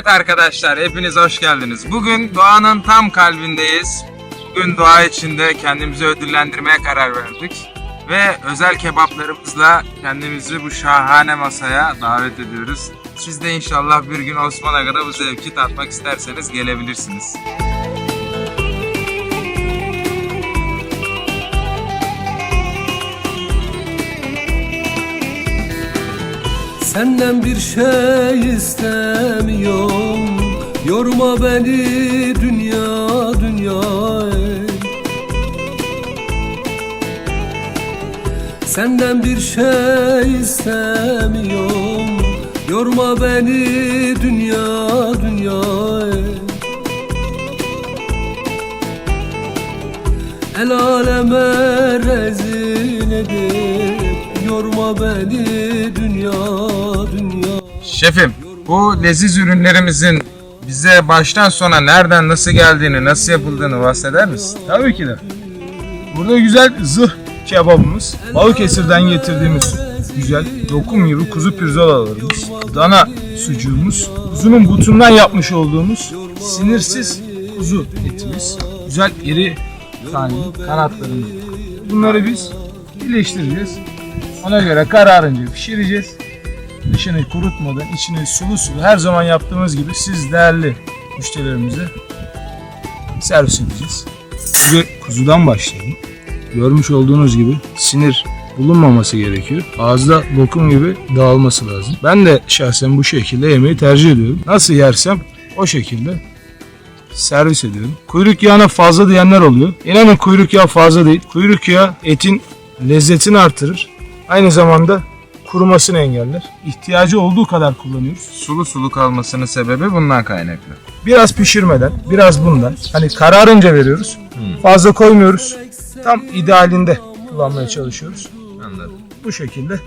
Evet arkadaşlar hepiniz hoş geldiniz. Bugün doğanın tam kalbindeyiz. Bugün doğa içinde kendimizi ödüllendirmeye karar verdik. Ve özel kebaplarımızla kendimizi bu şahane masaya davet ediyoruz. Siz de inşallah bir gün Osman Aga'da bu zevki tatmak isterseniz gelebilirsiniz. Senden bir şey istemiyorum Yorma beni dünya dünya. Senden bir şey istemiyorum Yorma beni dünya dünya. El aleme rezil edip Yorma beni dünya dünya Şefim, bu leziz ürünlerimizin bize baştan sona nereden nasıl geldiğini, nasıl yapıldığını bahseder misin? Tabii ki de. Burada güzel zırh kebabımız, Balıkesir'den getirdiğimiz güzel lokum gibi kuzu pirzolalarımız, dana sucuğumuz, kuzunun butundan yapmış olduğumuz sinirsiz kuzu etimiz, güzel iri taneli kanatlarımız. Bunları biz birleştireceğiz. Ona göre kararınca pişireceğiz. Dışını kurutmadan içine sulu sulu her zaman yaptığımız gibi siz değerli müşterilerimize servis edeceğiz. Önce kuzudan başlayalım. Görmüş olduğunuz gibi sinir bulunmaması gerekiyor. Ağızda lokum gibi dağılması lazım. Ben de şahsen bu şekilde yemeği tercih ediyorum. Nasıl yersem o şekilde servis ediyorum. Kuyruk yağına fazla diyenler oluyor. İnanın kuyruk yağı fazla değil. Kuyruk yağı etin lezzetini artırır. Aynı zamanda kurumasını engeller. İhtiyacı olduğu kadar kullanıyoruz. Sulu sulu kalmasının sebebi bundan kaynaklı. Biraz pişirmeden, biraz bundan. Hani kararınca veriyoruz. Fazla koymuyoruz. Tam idealinde kullanmaya çalışıyoruz. Anladım. Bu şekilde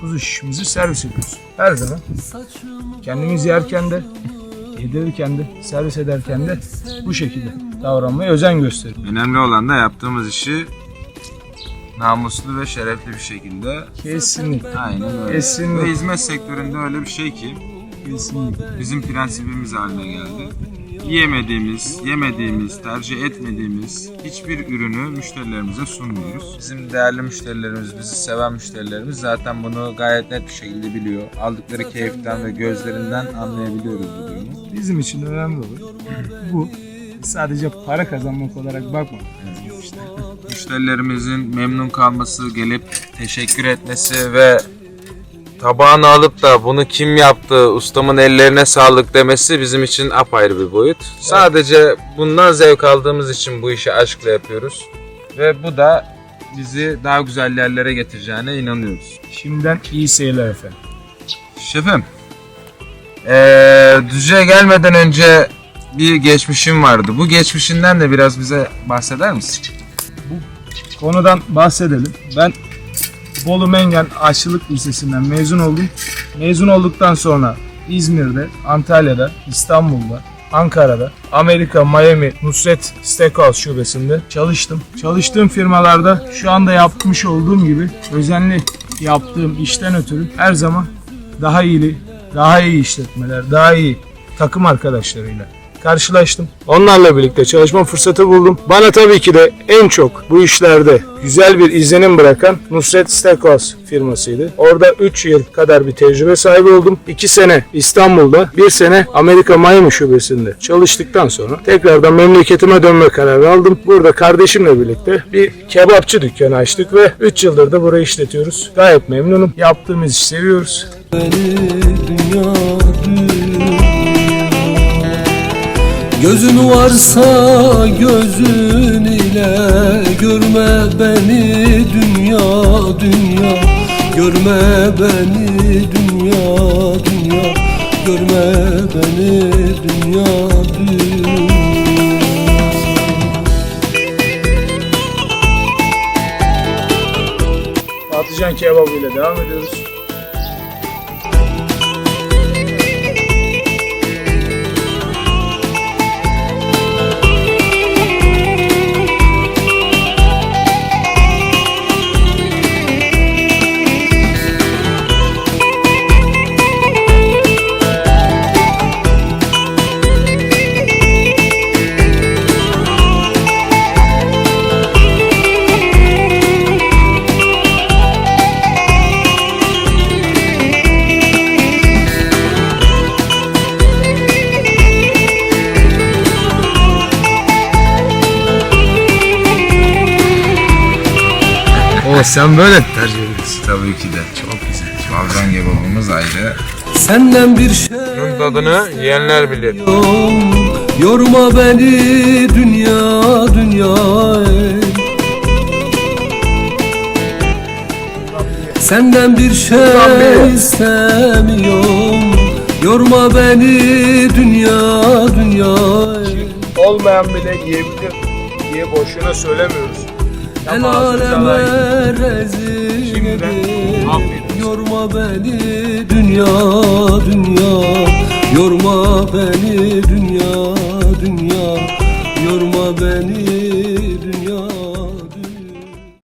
kuzu şişimizi servis ediyoruz. Her zaman kendimiz yerken de, yedirirken de, servis ederken de bu şekilde davranmaya özen gösteriyoruz. Önemli olan da yaptığımız işi namuslu ve şerefli bir şekilde Kesinlikle. Aynen öyle. Kesinlikle. Ve hizmet sektöründe öyle bir şey ki Kesinlikle. bizim prensibimiz haline geldi. Yiyemediğimiz, yemediğimiz, tercih etmediğimiz hiçbir ürünü müşterilerimize sunmuyoruz. Bizim değerli müşterilerimiz, bizi seven müşterilerimiz zaten bunu gayet net bir şekilde biliyor. Aldıkları keyiften ve gözlerinden anlayabiliyoruz bu durumu. Bizim için önemli olan bu. Sadece para kazanmak olarak lazım işte. Müşterilerimizin memnun kalması, gelip teşekkür etmesi ve tabağını alıp da bunu kim yaptı, ustamın ellerine sağlık demesi bizim için apayrı bir boyut. Sadece bundan zevk aldığımız için bu işi aşkla yapıyoruz. Ve bu da bizi daha güzel yerlere getireceğine inanıyoruz. Şimdiden iyi seyirler efendim. Şefim, ee, Düzce'ye gelmeden önce bir geçmişim vardı. Bu geçmişinden de biraz bize bahseder misin? konudan bahsedelim. Ben Bolu Mengen Aşçılık Lisesi'nden mezun oldum. Mezun olduktan sonra İzmir'de, Antalya'da, İstanbul'da, Ankara'da, Amerika, Miami, Nusret Steakhouse şubesinde çalıştım. Çalıştığım firmalarda şu anda yapmış olduğum gibi özenli yaptığım işten ötürü her zaman daha iyi, daha iyi işletmeler, daha iyi takım arkadaşlarıyla karşılaştım. Onlarla birlikte çalışma fırsatı buldum. Bana tabii ki de en çok bu işlerde güzel bir izlenim bırakan Nusret Steakhouse firmasıydı. Orada 3 yıl kadar bir tecrübe sahibi oldum. 2 sene İstanbul'da, 1 sene Amerika Miami şubesinde çalıştıktan sonra tekrardan memleketime dönme kararı aldım. Burada kardeşimle birlikte bir kebapçı dükkanı açtık ve 3 yıldır da burayı işletiyoruz. Gayet memnunum. Yaptığımız işi seviyoruz. dünya Gözün varsa gözün ile görme beni dünya dünya. Görme beni dünya dünya. Görme beni dünya dünya. Patlıcan kebabı ile devam ediyoruz. Ama sen böyle tercih ediyorsun. Tabii ki de. Çok güzel. Balcan kebabımız ayrı. Senden bir şey Bunun tadını yiyenler bilir. Yorma beni dünya dünya. Senden bir şey istemiyorum Yorma beni dünya dünya. Olmayan bile yiyebilir diye boşuna söylemiyoruz. El aleme rezil edip Yorma beni dünya dünya. Yorma beni dünya